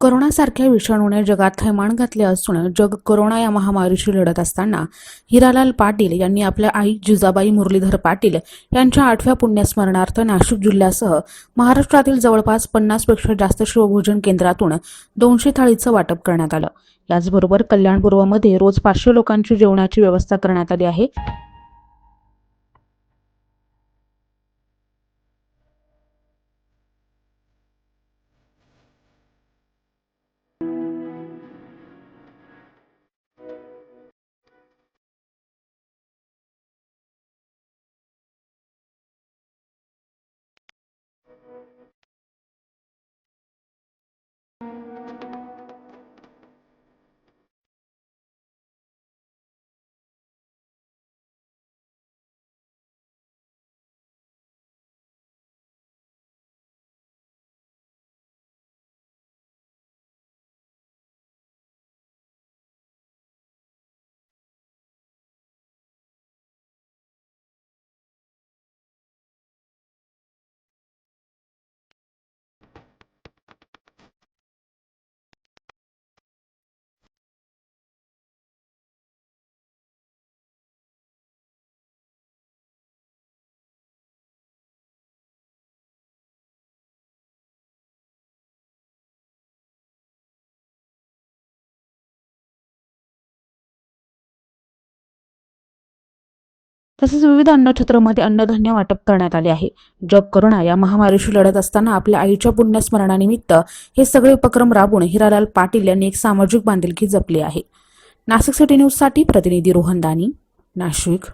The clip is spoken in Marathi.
करोनासारख्या विषाणूने जगात थैमान घातले असून जग करोना या महामारीशी लढत असताना हिरालाल पाटील यांनी आपल्या आई जिजाबाई मुरलीधर पाटील यांच्या आठव्या पुण्यस्मरणार्थ नाशिक जिल्ह्यासह महाराष्ट्रातील जवळपास पन्नासपेक्षा जास्त शिवभोजन केंद्रातून दोनशे थाळीचं वाटप करण्यात आलं. याचबरोबर कल्याणपूर्वमध्ये रोज पाचशे लोकांची जेवणाची व्यवस्था करण्यात आली आहे. तसेच विविध अन्नछत्रामध्ये अन्नधान्य वाटप करण्यात आले आहे. जग करोना या महामारीशी लढत असताना आपल्या आईच्या पुण्यस्मरणानिमित्त हे सगळे उपक्रम राबवून हिरालाल पाटील यांनी एक सामाजिक बांधिलकी जपली आहे. नाशिक सिटी न्यूजसाठी प्रतिनिधी रोहन दानी नाशिक.